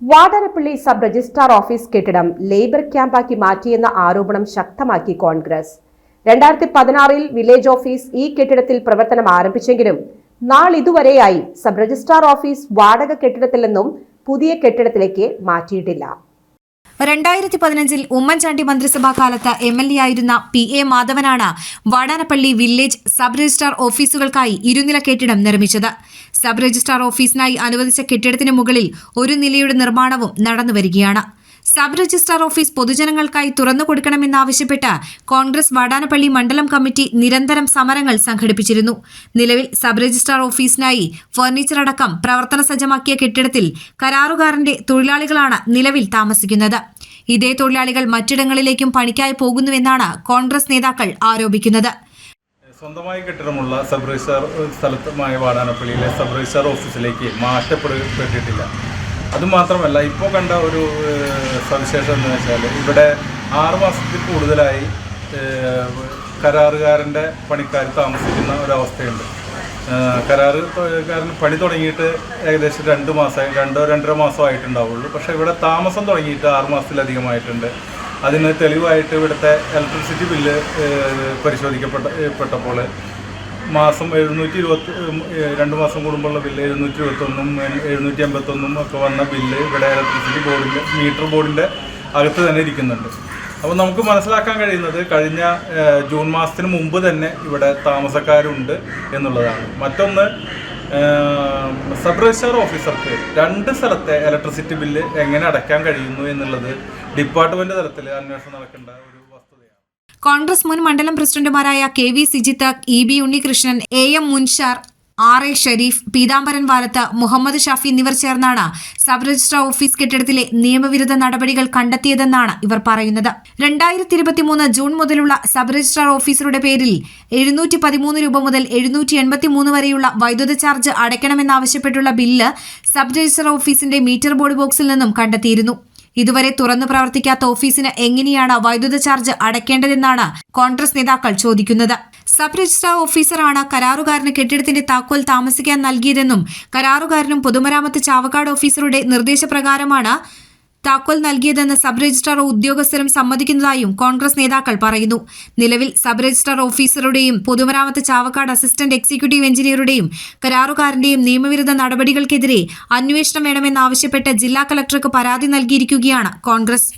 Vadanappally sub registrar office കെട്ടിടം labour ക്യാമ്പാക്കി മാറ്റിയെന്ന ആരോപണം ശക്തമാക്കി കോൺഗ്രസ്. രണ്ടായിരത്തി പതിനാറിൽ വില്ലേജ് ഓഫീസ് ഈ കെട്ടിടത്തിൽ പ്രവർത്തനം ആരംഭിച്ചെങ്കിലും നാളിതുവരെയായി സബ് രജിസ്ട്രാർ ഓഫീസ് വാടക കെട്ടിടത്തിൽ നിന്നും പുതിയ കെട്ടിടത്തിലേക്ക് മാറ്റിയിട്ടില്ല. രണ്ടായിരത്തി പതിനഞ്ചിൽ ഉമ്മൻചാണ്ടി മന്ത്രിസഭാ കാലത്ത് എം എൽ എ ആയിരുന്ന പി എ മാധവനാണ് വാടാനപ്പള്ളി വില്ലേജ് സബ് രജിസ്ട്രാർ ഓഫീസുകൾക്കായി ഇരുനില കെട്ടിടം നിർമ്മിച്ചത്. സബ് രജിസ്ട്രാർ ഓഫീസിനായി അനുവദിച്ച കെട്ടിടത്തിന് മുകളിൽ ഒരു നിലയുടെ നിർമ്മാണവും നടന്നുവരികയാണ് സബ് രജിസ്ട്രാർ ഓഫീസ് പൊതുജനങ്ങൾക്കായി തുറന്നു കൊടുക്കണമെന്നാവശ്യപ്പെട്ട് കോൺഗ്രസ് വാടാനപ്പള്ളി മണ്ഡലം കമ്മിറ്റി നിരന്തരം സമരങ്ങൾ സംഘടിപ്പിച്ചിരുന്നു. നിലവിൽ സബ് രജിസ്ട്രാർ ഓഫീസിനായി ഫർണിച്ചർ അടക്കം പ്രവർത്തന സജ്ജമാക്കിയ കെട്ടിടത്തിൽ കരാറുകാരന്റെ തൊഴിലാളികളാണ് നിലവിൽ താമസിക്കുന്നത്. ഇതേ തൊഴിലാളികൾ മറ്റിടങ്ങളിലേക്കും പണിക്കായി പോകുന്നുവെന്നാണ് കോൺഗ്രസ് നേതാക്കൾ ആരോപിക്കുന്നത്. സ്വന്തമായി കെട്ടിടമുള്ള സബ് രജിസ്ട്രാർ സ്ഥലത്തുമായ വാടാനപ്പള്ളിയിലെ സബ് രജിസ്ട്രാർ ഓഫീസിലേക്ക് മാറ്റപ്പെടപ്പെട്ടിട്ടില്ല. അതുമാത്രമല്ല ഇപ്പോൾ കണ്ട ഒരു സവിശേഷം എന്ന് വെച്ചാൽ ഇവിടെ ആറ് മാസത്തിൽ കൂടുതലായി കരാറുകാരന്റെ പണിക്കാർ താമസിക്കുന്ന ഒരവസ്ഥയുണ്ട്. കരാറുകാരൻ പണി തുടങ്ങിയിട്ട് ഏകദേശം രണ്ട് മാസം രണ്ടോ രണ്ടര മാസമായിട്ടുണ്ടാവുള്ളൂ. പക്ഷേ ഇവിടെ താമസം തുടങ്ങിയിട്ട് ആറ് മാസത്തിലധികമായിട്ടുണ്ട്. അതിന് തെളിവായിട്ട് ഇവിടുത്തെ ഇലക്ട്രിസിറ്റി ബില്ല് പരിശോധിക്കപ്പെട്ടപ്പോൾ പരിശോധിക്കപ്പെട്ട പെട്ടപ്പോൾ മാസം എഴുന്നൂറ്റി ഇരുപത്തി രണ്ട് മാസം കൂടുമ്പോഴുള്ള ബില്ല് എഴുന്നൂറ്റി ഇരുപത്തൊന്നും എഴുന്നൂറ്റി അമ്പത്തൊന്നും ഒക്കെ വന്ന ബില്ല് ഇവിടെ ഇലക്ട്രിസിറ്റി ബോർഡിന്റെ മീറ്റർ ബോർഡിന്റെ അകത്ത് തന്നെ ഇരിക്കുന്നുണ്ട്. അപ്പോൾ നമുക്ക് മനസ്സിലാക്കാൻ കഴിയുന്നത് കഴിഞ്ഞ ജൂൺ മാസത്തിന് മുമ്പ് തന്നെ ഇവിടെ താമസക്കാരുണ്ട് എന്നുള്ളതാണ്. മറ്റൊന്ന് സബ് രജിസ്ട്രാർ ഓഫീസർക്ക് രണ്ട് സ്ഥലത്തെ ഇലക്ട്രിസിറ്റി ബില്ല് എങ്ങനെ അടയ്ക്കാൻ കഴിയുന്നു എന്നുള്ളത് ഡിപ്പാർട്ട്മെന്റ് തലത്തിൽ അന്വേഷണം നടക്കേണ്ട ഒരു കോൺഗ്രസ് മുൻ മണ്ഡലം പ്രസിഡന്റുമാരായ K V Sijith E B Unnikrishnan A M Munshar R A Shareef Peethambaran Valath Muhammad Shafi എന്നിവർ ചേർന്നാണ് സബ് രജിസ്ട്രാർ ഓഫീസ് കെട്ടിടത്തിലെ നിയമവിരുദ്ധ നടപടികൾ കണ്ടെത്തിയതെന്നാണ് ഇവർ പറയുന്നത്. രണ്ടായിരത്തി ഇരുപത്തിമൂന്ന് ജൂൺ മുതലുള്ള സബ് രജിസ്ട്രാർ ഓഫീസറുടെ പേരിൽ എഴുന്നൂറ്റി പതിമൂന്ന് രൂപ മുതൽ എഴുന്നൂറ്റി എൺപത്തി മൂന്ന് വരെയുള്ള വൈദ്യുത ചാർജ് അടയ്ക്കണമെന്നാവശ്യപ്പെട്ടുള്ള ബില്ല് സബ് രജിസ്ട്രാർ ഓഫീസിന്റെ മീറ്റർ ബോർഡ് ബോക്സിൽ നിന്നും കണ്ടെത്തിയിരുന്നു. ഇതുവരെ തുറന്നു പ്രവർത്തിക്കാത്ത ഓഫീസിന് എങ്ങനെയാണ് വൈദ്യുത ചാർജ് അടയ്ക്കേണ്ടതെന്നാണ് കോൺഗ്രസ് നേതാക്കൾ ചോദിക്കുന്നത്. സബ് രജിസ്ട്രാർ ഓഫീസറാണ് കരാറുകാരന് കെട്ടിടത്തിന്റെ താക്കോൽ താമസിക്കാൻ നൽകിയതെന്നും കരാറുകാരനും പൊതുമരാമത്ത് ചാവക്കാട് ഓഫീസറുടെ നിർദ്ദേശപ്രകാരമാണ് താക്കോൽ നൽകിയതെന്ന് സബ് രജിസ്ട്രാർ ഉദ്യോഗസ്ഥരും സമ്മതിക്കുന്നതായും കോൺഗ്രസ് നേതാക്കൾ പറയുന്നു. നിലവിൽ സബ് രജിസ്ട്രാർ ഓഫീസറുടെയും പൊതുമരാമത്ത് ചാവക്കാട് അസിസ്റ്റന്റ് എക്സിക്യൂട്ടീവ് എഞ്ചിനീയറുടെയും കരാറുകാരന്റെയും നിയമവിരുദ്ധ നടപടികൾക്കെതിരെ അന്വേഷണം വേണമെന്നാവശ്യപ്പെട്ട് ജില്ലാ കളക്ടർക്ക് പരാതി നൽകിയിരിക്കുകയാണ് കോൺഗ്രസ്.